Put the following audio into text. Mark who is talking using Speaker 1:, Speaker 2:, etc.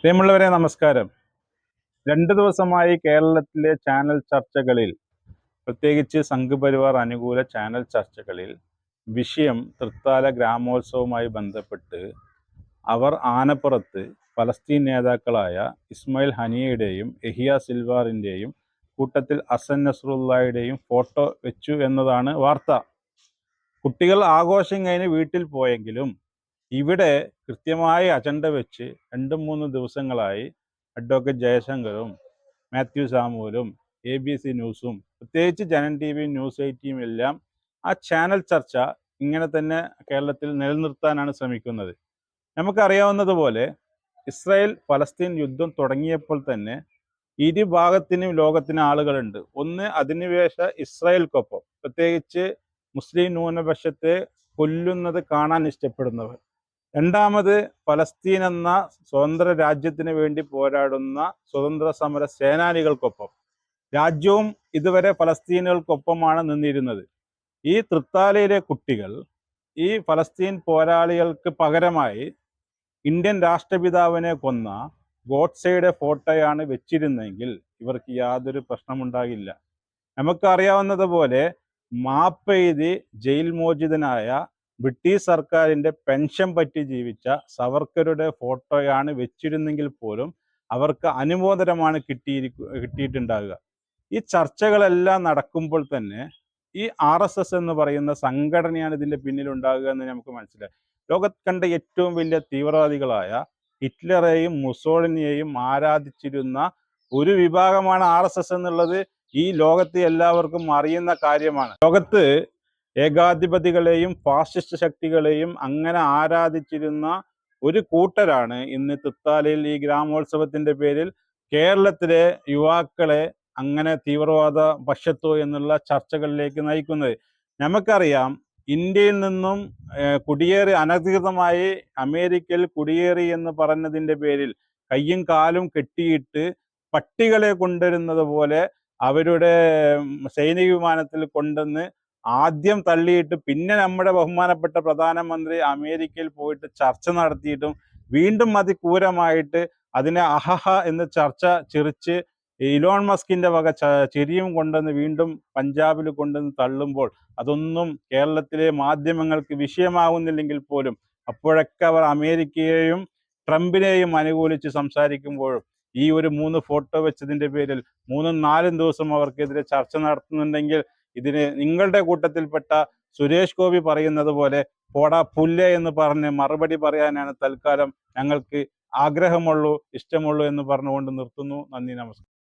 Speaker 1: പ്രിയമുള്ളവരെ നമസ്കാരം. രണ്ട് ദിവസമായി കേരളത്തിലെ ചാനൽ ചർച്ചകളിൽ പ്രത്യേകിച്ച് സംഘപരിവാർ അനുകൂല ചാനൽ ചർച്ചകളിൽ വിഷയം തൃത്താല ഗ്രാമോത്സവവുമായി ബന്ധപ്പെട്ട് അവർ ആനപ്പുറത്ത് ഫലസ്തീൻ നേതാക്കളായ ഇസ്മായിൽ ഹനിയയുടെയും എഹിയ സിൽവാറിന്റെയും കൂട്ടത്തിൽ അസൻ നസറുല്ലായുടെയും ഫോട്ടോ വെച്ചു എന്നതാണ് വാർത്ത. കുട്ടികൾ ആഘോഷം കഴിഞ്ഞ് വീട്ടിൽ പോയെങ്കിലും ഇവിടെ കൃത്യമായ അജണ്ട വെച്ച് രണ്ട് മൂന്ന് ദിവസങ്ങളായി അഡ്വക്കേറ്റ് ജയശങ്കറും മാത്യു സാമുവലും എ ബി സി ന്യൂസും പ്രത്യേകിച്ച് ജനൻ ടി വി ന്യൂസ് എയ്റ്റിയും എല്ലാം ആ ചാനൽ ചർച്ച ഇങ്ങനെ തന്നെ കേരളത്തിൽ നിലനിർത്താനാണ് ശ്രമിക്കുന്നത്. നമുക്കറിയാവുന്നതുപോലെ ഇസ്രായേൽ ഫലസ്തീൻ യുദ്ധം തുടങ്ങിയപ്പോൾ തന്നെ ഇരുഭാഗത്തിനും ലോകത്തിന് ആളുകളുണ്ട്. ഒന്ന് അധിനിവേശ ഇസ്രായേൽക്കൊപ്പം പ്രത്യേകിച്ച് മുസ്ലിം ന്യൂനപക്ഷത്തെ കൊല്ലുന്നത് കാണാൻ ഇഷ്ടപ്പെടുന്നവർ. രണ്ടാമത് ഫലസ്തീൻ എന്ന സ്വതന്ത്ര രാജ്യത്തിന് വേണ്ടി പോരാടുന്ന സ്വതന്ത്ര സമര സേനാനികൾക്കൊപ്പം. രാജ്യവും ഇതുവരെ ഫലസ്തീനുകൾക്കൊപ്പമാണ് നിന്നിരുന്നത്. ഈ തൃത്താലയിലെ കുട്ടികൾ ഈ ഫലസ്തീൻ പോരാളികൾക്ക് പകരമായി ഇന്ത്യൻ രാഷ്ട്രപിതാവിനെ കൊന്ന ഗോഡ്സയുടെ ഫോട്ടോയാണ് വെച്ചിരുന്നെങ്കിൽ ഇവർക്ക് യാതൊരു പ്രശ്നമുണ്ടാകില്ല. നമുക്കറിയാവുന്നതുപോലെ മാപ്പെയ്തി ജയിൽ മോചിതനായ ബ്രിട്ടീഷ് സർക്കാരിന്റെ പെൻഷൻ പറ്റി ജീവിച്ച സവർക്കറുടെ ഫോട്ടോയാണ് വെച്ചിരുന്നെങ്കിൽ പോലും അവർക്ക് അനുമോദനമാണ് കിട്ടിയിരിക്കു കിട്ടിയിട്ടുണ്ടാകുക ഈ ചർച്ചകളെല്ലാം നടക്കുമ്പോൾ തന്നെ ഈ ആർ എസ് എസ് എന്ന് പറയുന്ന സംഘടനയാണ് ഇതിന്റെ പിന്നിലുണ്ടാകുക എന്ന് നമുക്ക് മനസ്സിലായി. ലോകത്ത് കണ്ട ഏറ്റവും വലിയ തീവ്രവാദികളായ ഹിറ്റ്ലറെയും മുസോളിനിയെയും ആരാധിച്ചിരുന്ന ഒരു വിഭാഗമാണ് ആർ എസ് എസ് എന്നുള്ളത് ഈ ലോകത്തെ എല്ലാവർക്കും അറിയുന്ന കാര്യമാണ്. ലോകത്ത് ഏകാധിപതികളെയും ഫാസിസ്റ്റ് ശക്തികളെയും അങ്ങനെ ആരാധിച്ചിരുന്ന ഒരു കൂട്ടരാണ് ഇന്ന് തിത്താലയിൽ ഈ ഗ്രാമോത്സവത്തിന്റെ പേരിൽ കേരളത്തിലെ യുവാക്കളെ അങ്ങനെ തീവ്രവാദ പക്ഷത്തോ എന്നുള്ള ചർച്ചകളിലേക്ക് നയിക്കുന്നത്. നമുക്കറിയാം ഇന്ത്യയിൽ നിന്നും കുടിയേറി അനധികൃതമായി അമേരിക്കയിൽ കുടിയേറി എന്ന് പറഞ്ഞതിന്റെ പേരിൽ കയ്യും കാലും കെട്ടിയിട്ട് പട്ടികളെ കൊണ്ടുവരുന്നത് പോലെ അവരുടെ സൈനിക വിമാനത്തിൽ കൊണ്ടുവന്ന് ആദ്യം തള്ളിയിട്ട് പിന്നെ നമ്മുടെ ബഹുമാനപ്പെട്ട പ്രധാനമന്ത്രി അമേരിക്കയിൽ പോയിട്ട് ചർച്ച നടത്തിയിട്ടും വീണ്ടും അതിക്രൂരമായിട്ട് അതിനെ അഹഹ എന്ന് ചർച്ച ചിറിച്ച് ഇലോൺ മസ്കിന്റെ വക ചിരിയും കൊണ്ടുവന്ന് വീണ്ടും പഞ്ചാബിൽ കൊണ്ടുവന്ന് തള്ളുമ്പോൾ അതൊന്നും കേരളത്തിലെ മാധ്യമങ്ങൾക്ക് വിഷയമാകുന്നില്ലെങ്കിൽ പോലും അപ്പോഴൊക്കെ അവർ അമേരിക്കയെയും ട്രംപിനെയും അനുകൂലിച്ച് സംസാരിക്കുമ്പോഴും ഈ ഒരു മൂന്ന് ഫോട്ടോ വെച്ചതിന്റെ പേരിൽ മൂന്നും നാലും ദിവസം അവർക്കെതിരെ ചർച്ച നടത്തുന്നുണ്ടെങ്കിൽ ഇതിന് നിങ്ങളുടെ കൂട്ടത്തിൽപ്പെട്ട സുരേഷ് ഗോപി പറയുന്നത് പോലെ പോടാ പുല്ല് എന്ന് പറഞ്ഞ് മറുപടി പറയാനാണ് തൽക്കാലം ഞങ്ങൾക്ക് ആഗ്രഹമുള്ളൂ ഇഷ്ടമുള്ളൂ എന്ന് പറഞ്ഞുകൊണ്ട് നിർത്തുന്നു. നന്ദി നമസ്കാരം.